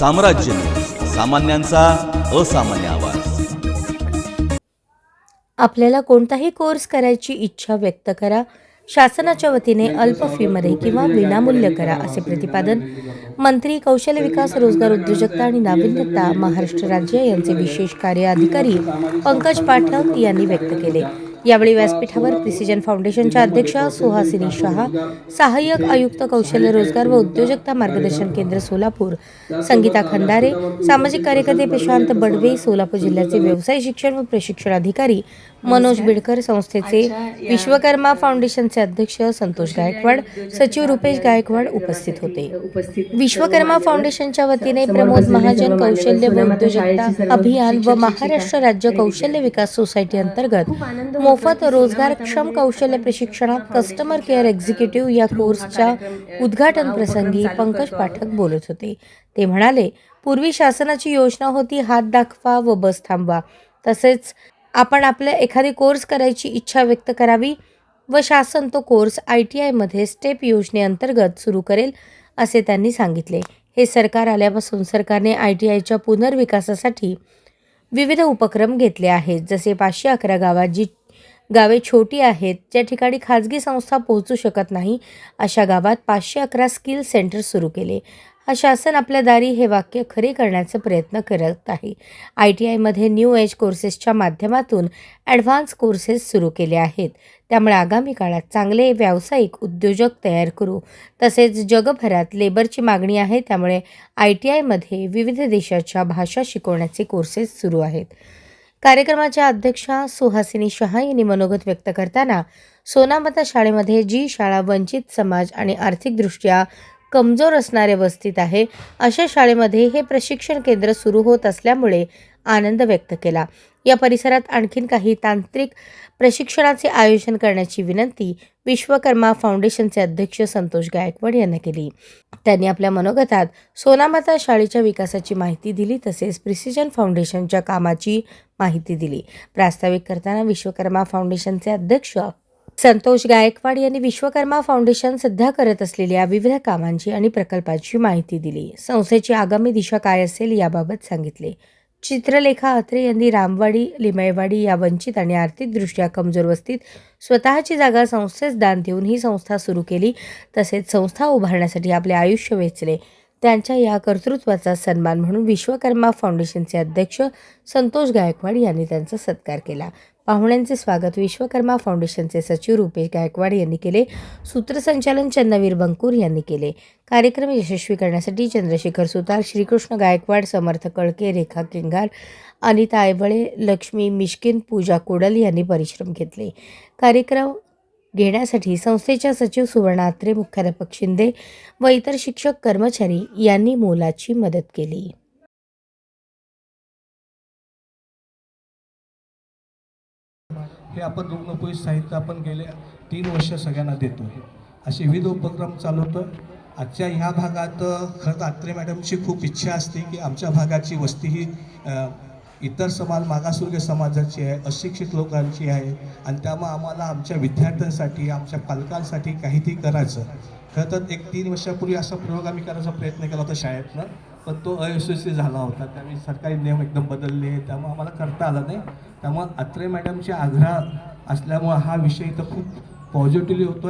साम्राज्य. सामान्यांचा असामान्य आवाज. आपल्याला कोणताही कोर्स करायची इच्छा व्यक्त करा. शासनाच्या वतीने अल्प फीमध्ये किंवा विनामूल्य करा असे प्रतिपादन मंत्री कौशल्य विकास रोजगार उद्योजकता आणि नाविन्यता महाराष्ट्र राज्य यांचे विशेष कार्य अधिकारी पंकज पाठक यांनी व्यक्त केले. यावेळी व्यासपीठावर प्रिसिजन फाउंडेशनच्या अध्यक्षा सुहासिनी शहा सहाय्यक आयुक्त कौशल्य रोजगार व उद्योजकता मार्गदर्शन केंद्र सोलापूर संगीता खंदारे सामाजिक कार्यकर्ते प्रशांत बडवे सोलापूर जिल्ह्याचे व्यवसाय शिक्षण व प्रशिक्षण अधिकारी मनोज बिडकर संस्थेचे विश्वकर्मा फाउंडेशनचे अध्यक्ष संतोष गायकवाड सचिव रुपेश गायकवाड उपस्थित होते. विश्वकर्मा फाउंडेशनच्या वतीने प्रमोद महाजन कौशल्य व उद्योजकता अभियान व महाराष्ट्र राज्य कौशल्य विकास सोसायटी अंतर्गत मोफत रोजगारक्षम कौशल्य प्रशिक्षणात कस्टमर केअर एक्झिक्युटिव्ह या कोर्सच्या उद्घाटन प्रसंगी पंकज पाठक बोलत होते. ते म्हणाले पूर्वी शासनाची योजना होती हात दाखवा व बस थांबवा. तसेच आपण आपल्या एखादी कोर्स करायची इच्छा व्यक्त करावी व शासन तो कोर्स आय टी आयमध्ये स्टेप योजनेअंतर्गत सुरू करेल असे त्यांनी सांगितले. हे सरकार आल्यापासून सरकारने आय टी आयच्या पुनर्विकासासाठी विविध उपक्रम घेतले आहेत. जसे पाचशे अकरा गावात जी गावे छोटी आहेत ज्या ठिकाणी खाजगी संस्था पोहोचू शकत नाही अशा गावात पाचशे अकरा स्किल सेंटर सुरू केले. हा शासन आपल्या दारी हे वाक्य खरे करण्याचा प्रयत्न करत आहे. आय टी आयमध्ये न्यू एज कोर्सेसच्या माध्यमातून ॲडव्हान्स कोर्सेस सुरू केले आहेत. त्यामुळे आगामी काळात चांगले व्यावसायिक उद्योजक तयार करू. तसेच जगभरात लेबरची मागणी आहे त्यामुळे आय टी आयमध्ये विविध देशाच्या भाषा शिकवण्याचे कोर्सेस सुरू आहेत. कार्यक्रमाच्या अध्यक्षा सुहासिनी शहा यांनी मनोगत व्यक्त करताना सोनामता शाळेमध्ये जी शाळा वंचित समाज आणि आर्थिकदृष्ट्या कमजोर असणारे वस्तीत आहे अशा शाळेमध्ये हे प्रशिक्षण केंद्र सुरू होत असल्यामुळे आनंद व्यक्त केला. या परिसरात आणखीन काही तांत्रिक प्रशिक्षणाचे आयोजन करण्याची विनंती विश्वकर्मा फाउंडेशनचे अध्यक्ष संतोष गायकवाड यांना केली. त्यांनी आपल्या मनोगतात सोनामाता शाळेच्या विकासाची माहिती दिली तसेच प्रिसिजन फाउंडेशनच्या कामाची माहिती दिली. प्रास्ताविक करताना विश्वकर्मा फाउंडेशनचे अध्यक्ष संतोष गायकवाड यांनी विश्वकर्मा फाउंडेशन सध्या करत असलेल्या विविध कामांची आणि प्रकल्पांची माहिती दिली. संस्थेची आगामी दिशा काय असेल याबाबत सांगितले. चित्रलेखा अत्रे यांनी रामवाडी लिमयवाडी या वंचित आणि आर्थिकदृष्ट्या कमजोर वस्तीत स्वतःची जागा संस्थेस दान देऊन ही संस्था सुरू केली. तसेच संस्था उभारण्यासाठी आपले आयुष्य वेचले. त्यांच्या या कर्तृत्वाचा सन्मान म्हणून विश्वकर्मा फाउंडेशनचे अध्यक्ष संतोष गायकवाड यांनी त्यांचा सत्कार केला. पाहुण्यांचे स्वागत विश्वकर्मा फाउंडेशनचे सचिव रुपेश गायकवाड यांनी केले. सूत्रसंचालन चन्नवीर बंकूर यांनी केले. कार्यक्रम यशस्वी करण्यासाठी चंद्रशेखर सुतार श्रीकृष्ण गायकवाड समर्थ कळके रेखा किंगार अनिता आयवळे लक्ष्मी मिश्किन पूजा कोडल यांनी परिश्रम घेतले. कार्यक्रम घेण्यासाठी संस्थेच्या सचिव सुवर्णात्रे मुख्याध्यापक शिंदे व इतर शिक्षक कर्मचारी यांनी मोलाची मदत केली. हे आपण रुग्णोपयोगी साहित्य आपण गेले तीन वर्ष सगळ्यांना देतो. असे विविध उपक्रम चालवतो आजच्या ह्या भागात खरं तर आत्रे मॅडमची खूप इच्छा असते की आमच्या भागाची वस्ती ही इतर समाज मागासवर्गीय समाजाची आहे अशिक्षित लोकांची आहे. आणि त्यामुळे आम्हाला आमच्या विद्यार्थ्यांसाठी आमच्या पालकांसाठी काहीतरी करायचं. खरं तर एक तीन वर्षापूर्वी असा प्रयोग आम्ही करायचा प्रयत्न केला होता शाळेतनं. पण तो अयशस्वी झाला होता. त्यावेळी सरकारी नियम एकदम बदलले. त्यामुळे आम्हाला करता आला नाही. त्यामुळे अत्रे मॅडमचे आग्रह असल्यामुळं हा विषय इथं खूप पॉझिटिव्हली होतो